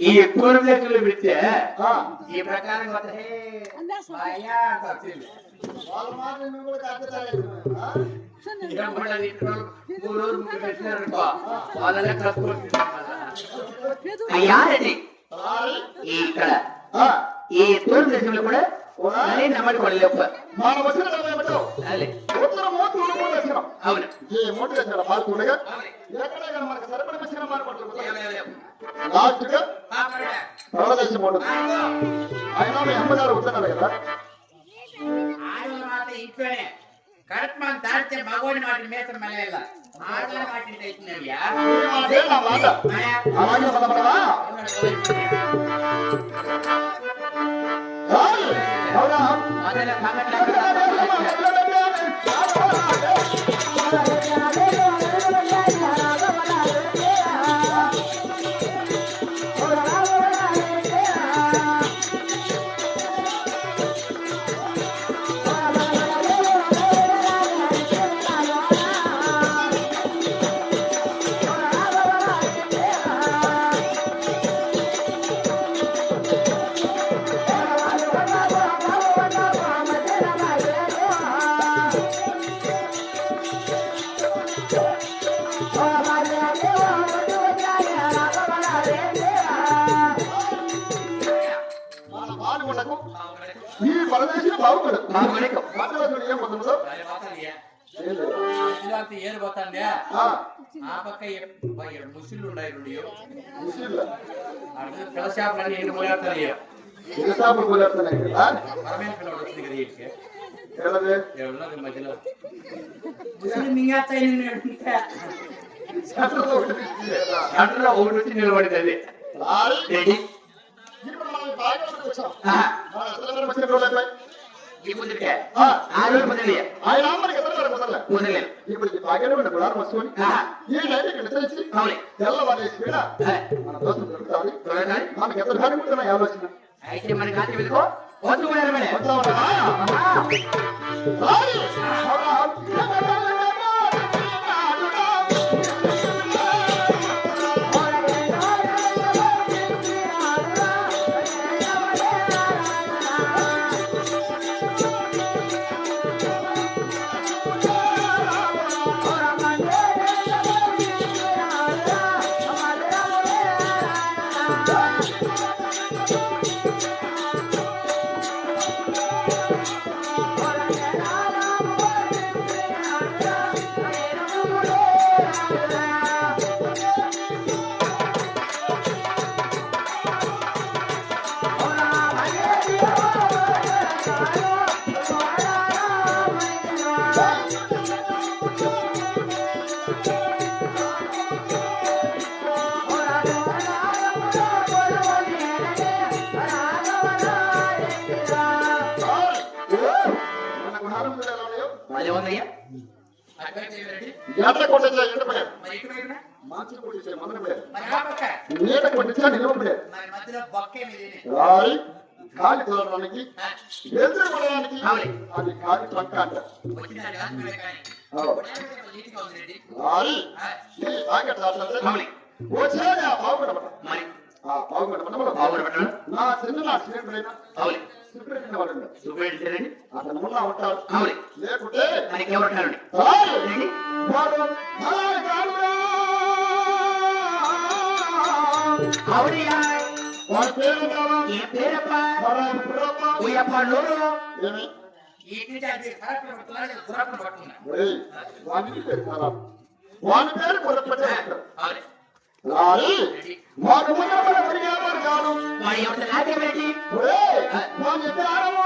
ಈ ಕೂರ್ಬೇಕಲ್ಲಿ ಬಿಡ್ತೀಯ ಈ ಪ್ರಕಾರ ಮತ್ತೆ ಭಯ ಆಗ್ತಿಲ್ಲ ಯಾರೇ ಈ ಕಡ ಈ ತೋರ್ ದೇಶಗಳು ಕೂಡ ನಮ್ಮಲ್ಲಿ ಕೊಡಲಿಪ್ಪ ఇక్కడ ఆ, ఈ తూర్పు దేశంలో కూడా అదే నమ్మడి కొడలేవు మనం వచ్చిన టైం ఏమిటో అదే ఉత్తరము తూర్పు దక్షిణం అవును ఈ మూడు దక్షిణ పాల్గొనగా ఎక్కడే కానీ మనకు సరిపడిన దక్షిణ మారిపడుతుంది లాస్ట్ గా ప్రదేశం ఉంటుంది అయినా మీ అమ్మగారు వద్దన్నారు కదా ఆడల మాట ఇంట్లోనే కరెక్ట్ మనం దాటితే మగవాడి మాట మేత మలయాళ ఆడల మాట అవుతుందయ్యా ఈ మాటే నా మాట అలాగే బలపడవా చాలు. అవునా? మొదల మన ఈ పరదేశం బాగుపడు బాగుపడకు. మధ్యలో చూడు ఏం పొందుతుందో ఏం లేదు. ఏరు పోతాండే ఆ, ఆ పక్క ముసులు ఉన్నాయి రెండు ముసలిళ్ళు. అర్థం పిల్లశాపలన్నీ ఎన్ని పోయాడుతాయి ఇది షాపులు కూలేస్తున్నాయి కదా. పరమైన పిల్లడు వచ్చింది కదా వీటికి ఏడది? ఎవరున్నది మధ్యలో ముసులు మింగేస్తాయి షట్టర్లో ఒకటి తీసేయరా. గంటలో ఒకటి వచ్చి నిలబడింది అది ಐತೆ ಮನೆ ಕಾತಿ ಬಿದ್ಕೋ ಒಂದು ಮನೆ ಮನೆ ఎండ కొట్టించే ఎండ ఇటువైపున? మంచి కొట్టించే ఆ పక్క నీడ కొట్టించే నిలువ మీద లారీ గాలి తోలడానికి ఎదురు పడడానికి అవును. అది గాలి ట్రంక్ అంట వచ్చిందండి ఆత్మలే కానీ అవును. నీటిగా ఉంది రెడ్డి లారీ ఈ ఆగట్ రాత్రి అవును. వచ్చేది ఆ పావుగడపడ మరి ఆ పావుగడపడ బాగుపడటం నా చిన్న నా స్నేహితుడైన చూపెట్టారండి అతను ఉన్నా ఉంటాడు అవును. లేకుంటే మనకి లారీ కాదురా. అవునయ్యా ఏ పేరప్ప. ఉయ్యప్ప నూరు వాని పేరు కాదా వాని పేరు కొరపటే ఉంటాడు అవును లారీ వాడు ఉన్నప్పుడు తిరిగేవాడు కాదు వాని ప్రాణము.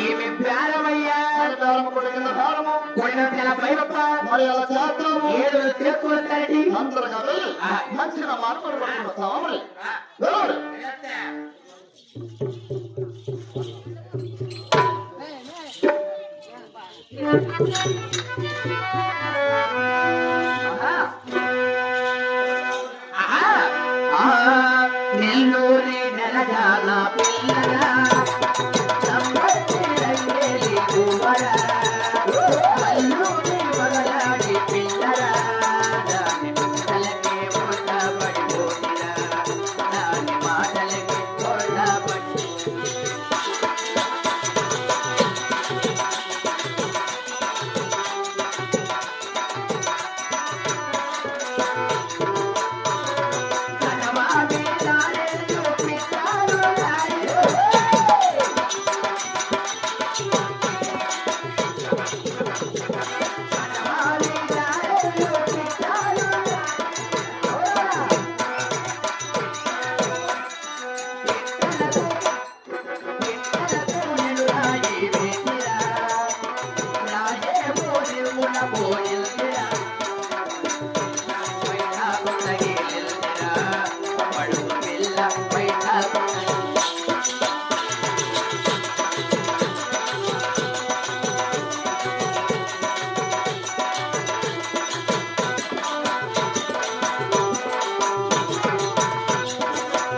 ఏమి ప్రాణమయ్యా వాని ప్రాణము కొడిగిన ప్రాణము. కొడిన తెల భైరప్ప మరి అలా చేద్దాము ఏడు తీర్చుకుంటారండి అందరు కదా. మంచిగా మార్పులు మరి పిల్లగా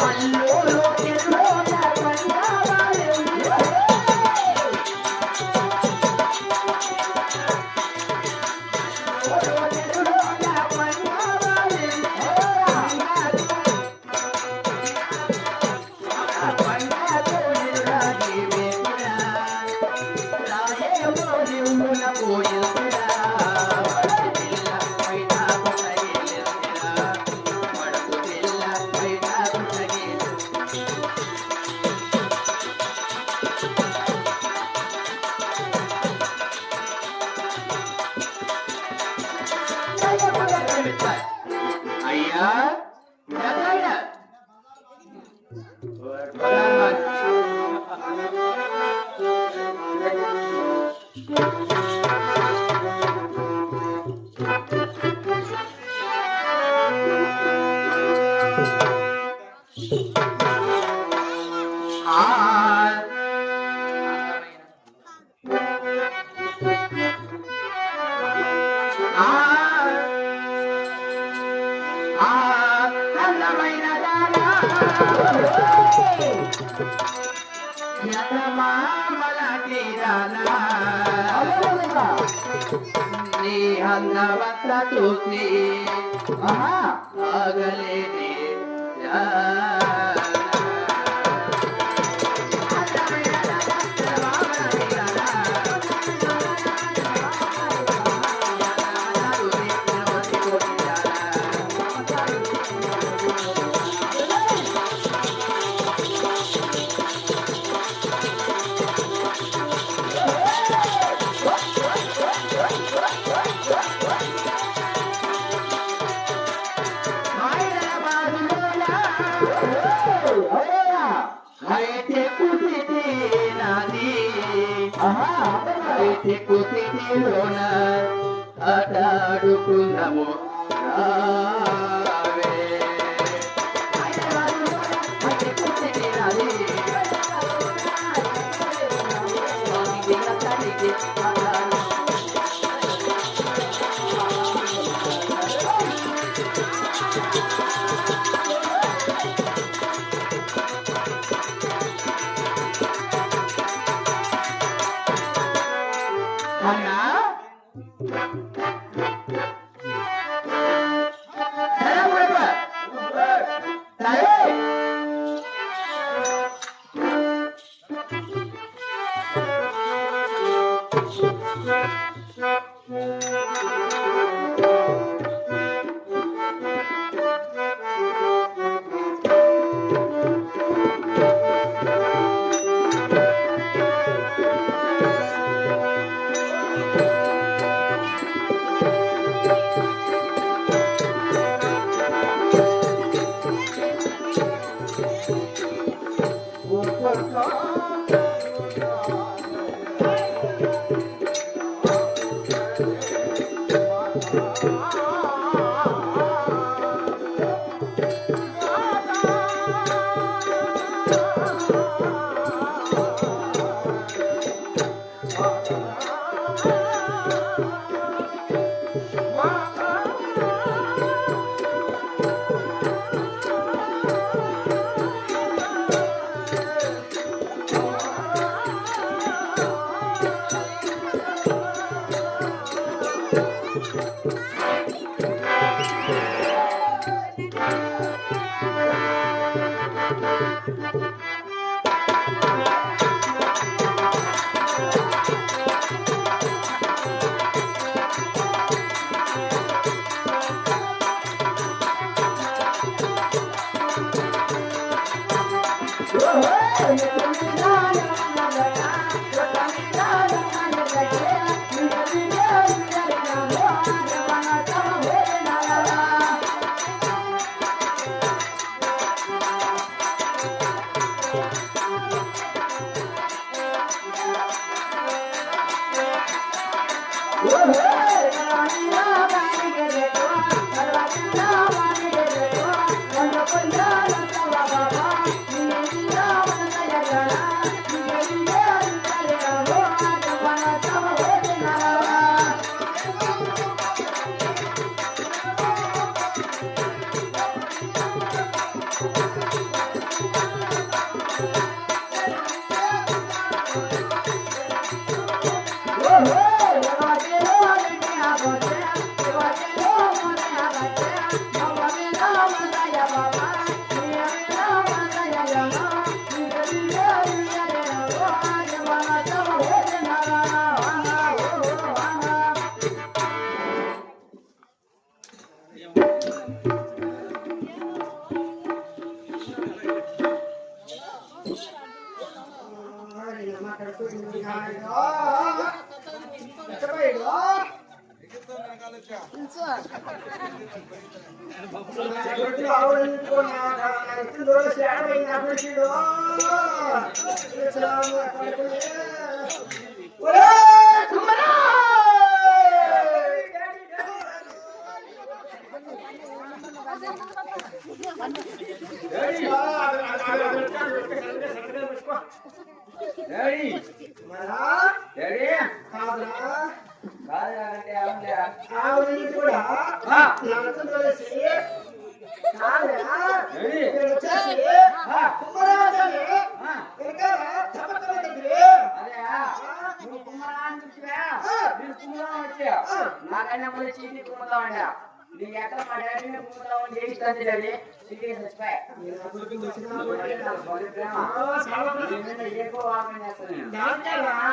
মল্ল Hey! यतमा मलाटी दाना निहन्नवत्र तुति अगले ने చెక్కు స్థితి నాది చెక్కు స్థితిలోన ఆటాడుకున్నాము Thank you. Oh, Woo! Daddy daddy కాదు కాదంటే ఏమంటే ఆ, డాడీ ఆ, ఆ, అదే నువ్వు కుమ్మరా అని చెప్తివా? నేను కుమ్మరా వచ్చా ముందు చీటీ కుమ్ముతామండి నీకు ఎక్కడ మా డాడీని కుమ్ముతామని చేయిస్తుంది డాడీ చీటీ చచ్చిపోయి ఎక్కువ వాకం చేస్తాను ఆ